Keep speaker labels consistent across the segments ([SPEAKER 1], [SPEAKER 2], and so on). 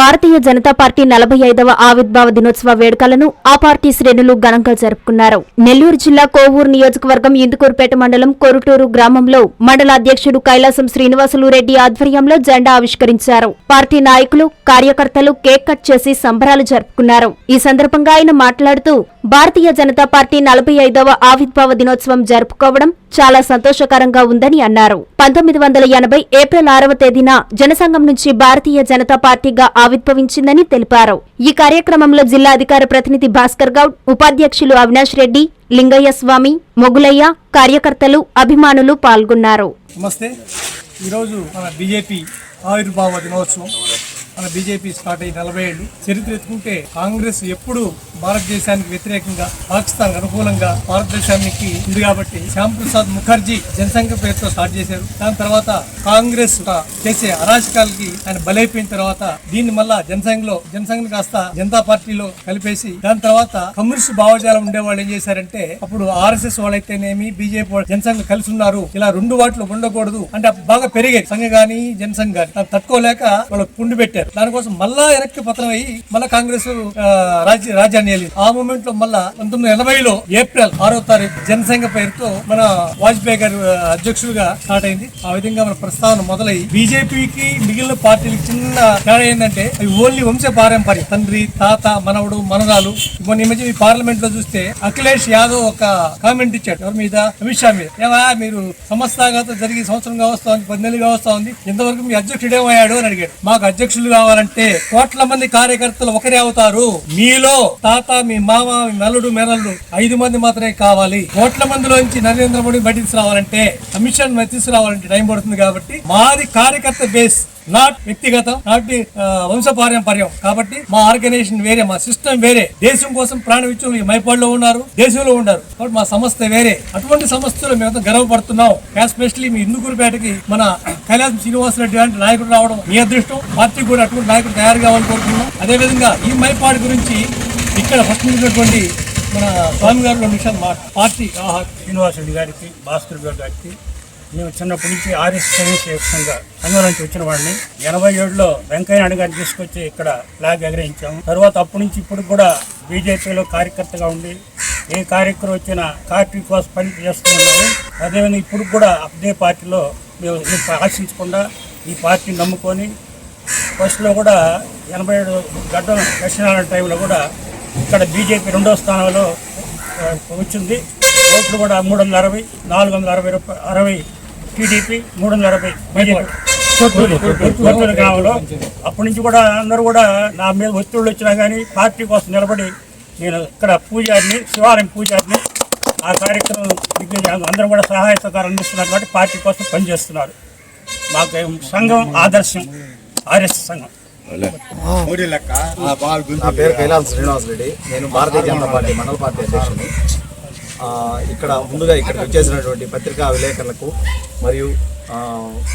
[SPEAKER 1] భారతీయ Janata party నలభై ఐదవ ఆవిర్భావ దినోత్సవ వేడుకలను ఆ పార్టీ శ్రేణులు ఘనంగా జరుపుకున్నారు. నెల్లూరు జిల్లా కోవూరు నియోజకవర్గం ఇందుకూరుపేట మండలం కొరుటూరు గ్రామంలో మండల అధ్యక్షుడు కైలాసం శ్రీనివాసులు రెడ్డి ఆధ్వర్యంలో జెండా ఆవిష్కరించారు. పార్టీ నాయకులు కార్యకర్తలు కేక్ కట్ చేసి సంబరాలు జరుపుకున్నారు. ఈ సందర్భంగా ఆయన మాట్లాడుతూ భారతీయ జనతా పార్టీ నలభై ఐదవ ఆవిర్భావ దినోత్సవం జరుపుకోవడం చాలా సంతోషకరంగా ఉందని అన్నారు. పంతొమ్మిది వందల ఎనభై ఏప్రిల్ ఆరవ తేదీన జనసంఘం నుంచి భారతీయ జనతా పార్టీగా ఆవిర్భవించిందని తెలిపారు. ఈ కార్యక్రమంలో జిల్లా అధికార ప్రతినిధి భాస్కర్ గౌడ్ ఉపాధ్యక్షులు అవినాష్ రెడ్డి లింగయ్య స్వామి మొగులయ్య కార్యకర్తలు అభిమానులు పాల్గొన్నారు.
[SPEAKER 2] నమస్తే. ఈరోజు మన బీజేపీ ఆవిర్భావ దినోత్సవం. మన బీజేపీ స్టార్ట్ అయ్యి నలభై ఏళ్ళు. చరిత్ర ఎత్తుకుంటే కాంగ్రెస్ ఎప్పుడు భారతదేశానికి వ్యతిరేకంగా పాకిస్తాన్ అనుకూలంగా భారతదేశానికి ఉంది కాబట్టి శ్యామ్ ప్రసాద్ ముఖర్జీ జనసంఘ పేరుతో స్టార్ట్ చేశారు. దాని తర్వాత కాంగ్రెస్ చేసే అరాచకాలకి ఆయన బలైపోయిన తర్వాత దీన్ని మళ్ళా జనసంఘలో జనసంఘ కాస్త జనతా పార్టీలో కలిపేసి దాని తర్వాత కమ్యూనిస్ట్ భావజాలం ఉండే వాళ్ళు ఏం చేశారంటే అప్పుడు ఆర్ఎస్ఎస్ వాళ్ళైతేనేమి బీజేపీ వాళ్ళు కలిసి ఉన్నారు ఇలా రెండు వాటిలో ఉండకూడదు. అంటే బాగా పెరిగాయి. సంఘ గాని జనసంఘ గాని దాన్ని తట్టుకోలేక వాళ్ళు పుండు పెట్టారు. దానికోసం మళ్ళా వెనక్కి పతనం అయ్యి మళ్ళా కాంగ్రెస్ రాజ్య రాజ్యాన్ని వెళ్ళింది ఆ మూమెంట్లో మళ్ళా పంతొమ్మిది ఎనభైలో ఏప్రిల్ ఆరో తారీఖు జనసంఘ పేరుతో మన వాజ్పేయి గారు అధ్యక్షుడిగా స్టార్ట్ అయింది. ఆ విధంగా మన ప్రస్తావన మొదలై బీజేపీకి మిగిలిన పార్టీలకు చిన్న తేడా ఏంటంటే అవి ఓన్లీ వంశ పారంపర్యం తండ్రి తాత మనవడు మనరాలు. మొన్న ఈ మధ్య ఈ పార్లమెంట్లో చూస్తే అఖిలేష్ యాదవ్ ఒక కామెంట్ ఇచ్చాడు. ఎవరి మీద? అమిత్ షా మీద. ఏమా మీరు సంస్థాగత జరిగి సంవత్సరంగా వస్తా ఉంది పది నెలలుగా వస్తా ఉంది. ఇంతవరకు మీ అధ్యక్షుడు ఏమయ్యాడు అని అడిగాడు. మాకు అధ్యక్షులు కావాలంటే కోట్ల మంది కార్యకర్తలు ఒకరే అవుతారు. మీలో తాత మీ మామ మీ నలుడు మెరళ్ళు ఐదు మంది మాత్రమే కావాలి. కోట్ల మందిలోంచి నరేంద్ర మోడీ బయట తీసుకురావాలంటే కమిషన్ తీసుకురావాలంటే టైం పడుతుంది కాబట్టి మాది కార్యకర్త బేస్ నాట్ వ్యక్తిగతం నాట్ వంశపారంపర్యం. కాబట్టి మా ఆర్గనైజేషన్ వేరే మా సిస్టమ్ వేరే. దేశం కోసం ప్రాణ ఈ మైపాడులో ఉన్నారు దేశంలో ఉన్నారు. కాబట్టి మా సంస్థ వేరే. అటువంటి సంస్థలు మేము గర్వపడుతున్నాం. ఎస్పెషల్లీ మీ ఇందుకూరుపేటకి మన కైలాసం శ్రీనివాసరెడ్డి లాంటి నాయకుడు రావడం మీ అదృష్టం. పార్టీ కూడా అటువంటి నాయకుడు తయారు కావాలని కోరుతున్నాం అదేవిధంగా ఈ మైపాడు గురించి ఇక్కడ ఫస్ట్ ఉన్నటువంటి మన స్వామి గారు రెండు విషయాలు మా పార్టీ ఆహా
[SPEAKER 3] శ్రీనివాసుడి గారికి భాస్కర్ గారు గారికి మేము చిన్నప్పటి నుంచి ఆర్ఎస్ సర్వీస్ సంఘ సంఘం నుంచి వచ్చిన వాడిని. ఎనభై ఏడులో వెంకయ్య నాయుడు గారిని తీసుకొచ్చి ఇక్కడ ఫ్లాగ్ ఎగరేయించాము. తర్వాత అప్పటి నుంచి ఇప్పుడు కూడా బీజేపీలో కార్యకర్తగా ఉండి ఏ కార్యక్రమం వచ్చినా పార్టీ కోసం పని చేస్తూ ఉన్నాము అదేవిధంగా ఇప్పుడు కూడా అదే పార్టీలో మేము మేము ఆశించకుండా ఈ పార్టీని నమ్ముకొని ఫస్ట్లో కూడా ఎనభై ఏడు గడ్డ దక్షిణాల టైంలో కూడా ఇక్కడ బీజేపీ రెండో స్థానంలో వచ్చింది. ఓట్లు కూడా మూడు వందల అరవై నాలుగు వందల అరవై రూపాయలు అరవై టీడీపీ మూడు వందల అరవై బీజేపీ. గ్రామంలో అప్పటి నుంచి కూడా అందరూ కూడా నా మీద ఒత్తిళ్ళు వచ్చినా కానీ పార్టీ కోసం నిలబడి నేను ఇక్కడ పూజారిని శివాలయం పూజారిని ఆ కార్యక్రమం అందరూ కూడా సహాయ సహకారం అందిస్తున్నారు కాబట్టి పార్టీ కోసం పనిచేస్తున్నారు. మాకు సంఘం ఆదర్శం ఆర్ఎస్ సంఘం.
[SPEAKER 4] నా పేరు కైలాస్ శ్రీనివాస్ రెడ్డి. నేను భారతీయ జనతా పార్టీ మండల పార్టీ అధ్యక్షుని ఆ, ఇక్కడ ముందుగా ఇక్కడికి వచ్చేసినటువంటి పత్రికా విలేకరులకు మరియు ఆ,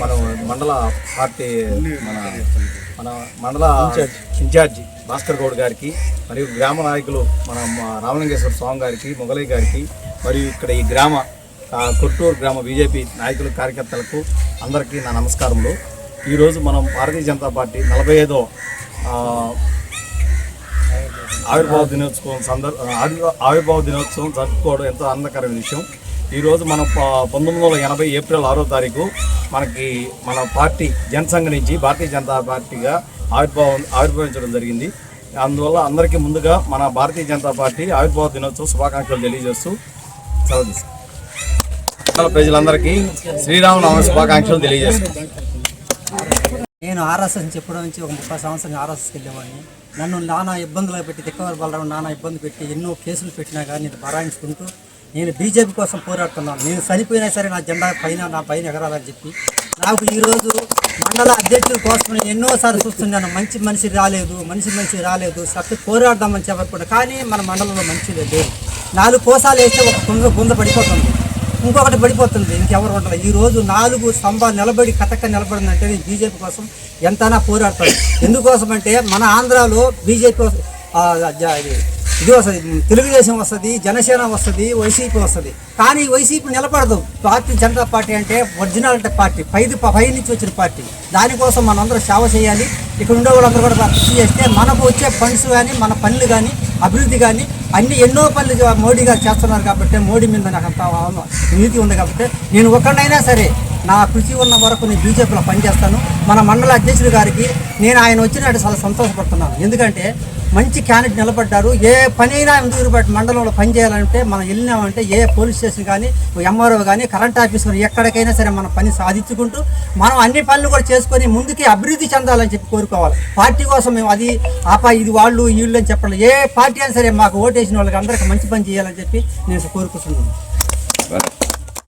[SPEAKER 4] మన మండల పార్టీ మన మన మండల ఇన్ఛార్జి. భాస్కర్ గౌడ్ గారికి మరియు గ్రామ నాయకులు మన రామలింగేశ్వర స్వామి గారికి మొగలయ్య గారికి మరియు ఇక్కడ ఈ గ్రామ కొట్టూరు గ్రామ బీజేపీ నాయకులు కార్యకర్తలకు అందరికీ నా నమస్కారములు. ఈరోజు మనం భారతీయ జనతా పార్టీ నలభై ఐదో ఆవిర్భావ దినోత్సవం సందర్భ ఆవిర్భావ దినోత్సవం జరుపుకోవడం ఎంతో ఆనందకరమైన విషయం. ఈరోజు మనం ప- పంతొమ్మిది వందల ఎనభై ఏప్రిల్ ఆరో తారీఖు మనకి మన పార్టీ జనసంఘ నుంచి భారతీయ జనతా పార్టీగా ఆవిర్భావం ఆవిర్భవించడం జరిగింది. అందువల్ల అందరికీ ముందుగా మన భారతీయ జనతా పార్టీ ఆవిర్భావ దినోత్సవం శుభాకాంక్షలు తెలియజేస్తూ సెలవు ప్రజలందరికీ శ్రీరామనవమి శుభాకాంక్షలు తెలియజేస్తాం
[SPEAKER 5] నేను ఆర్ఎస్ఎస్ చెప్పడం నుంచి ఒక ముప్పై సంవత్సరం ఆర్ఎస్ఎస్కి వెళ్ళేవాడిని. నన్ను నానా ఇబ్బందులు పెట్టి తిక్కవారి బలరావు నానా ఇబ్బంది పెట్టి ఎన్నో కేసులు పెట్టినా కానీ నేను బరాయించుకుంటూ నేను బీజేపీ కోసం పోరాడుతున్నాను. నేను చనిపోయినా సరే నా జెండా పైన నా పైన ఎగరాలని చెప్పి నాకు ఈరోజు మండల అధ్యక్షుల కోసం నేను ఎన్నోసార్లు చూస్తున్నాను. మంచి మనిషి రాలేదు మంచి మనిషి రాలేదు సత్తు పోరాడదామని చెప్పకుండా. కానీ మన మండలంలో మంచి లేదు. నాలుగు కోసాలు వేస్తే ఒక గుంజ గుంజ పడిపోతుంది. ఇంకొకటి పడిపోతుంది. ఇంకెవరు ఉండదు ఈ రోజు నాలుగు స్తంభాలు నిలబడి కథక్క నిలబడిందంటే నేను బీజేపీ కోసం ఎంతైనా పోరాడతాను ఎందుకోసం అంటే మన ఆంధ్రాలో బీజేపీ ఇది వస్తుంది. తెలుగుదేశం వస్తుంది జనసేన వస్తుంది వైసీపీ వస్తుంది. కానీ వైసీపీ నిలబడదు. భారతీయ జనతా పార్టీ అంటే ఒరిజినల్ పార్టీ పైది పై నుంచి వచ్చిన పార్టీ. దానికోసం మనందరూ సేవ చేయాలి. ఇక్కడ ఉండే వాళ్ళందరూ కూడా కృషి చేస్తే మనకు వచ్చే ఫండ్స్ కానీ మన పనులు కానీ అభివృద్ధి కానీ అన్ని ఎన్నో పనులు మోడీ గారు చేస్తున్నారు కాబట్టి మోడీ మీద నాకు అంత నీతి ఉంది కాబట్టి నేను ఒక్కడైనా సరే నా కృషి ఉన్న వరకు నేను బీజేపీలో పనిచేస్తాను. మన మండల అధ్యక్షుడు గారికి నేను ఆయన వచ్చినట్టు చాలా సంతోషపడుతున్నాను. ఎందుకంటే మంచి క్యాండిడేట్ నిలబడ్డారు. ఏ పని అయినా ఎందుకు మండలంలో పని చేయాలంటే మనం వెళ్ళినామంటే ఏ పోలీస్ స్టేషన్ కానీ ఎంఆర్ఓ కానీ కరెంట్ ఆఫీస్ కానీ ఎక్కడికైనా సరే మన పని సాధించుకుంటూ మనం అన్ని పనులు కూడా చేసుకొని ముందుకి అభివృద్ధి చెందాలని చెప్పి కోరుకోవాలి. పార్టీ కోసం మేము అది ఆపా ఇది వాళ్ళు వీళ్ళు అని చెప్పాలి ఏ పార్టీ అయినా సరే మాకు ఓటేసిన వాళ్ళకి అందరికీ మంచి పని చేయాలని చెప్పి నేను కోరుకుంటున్నాను.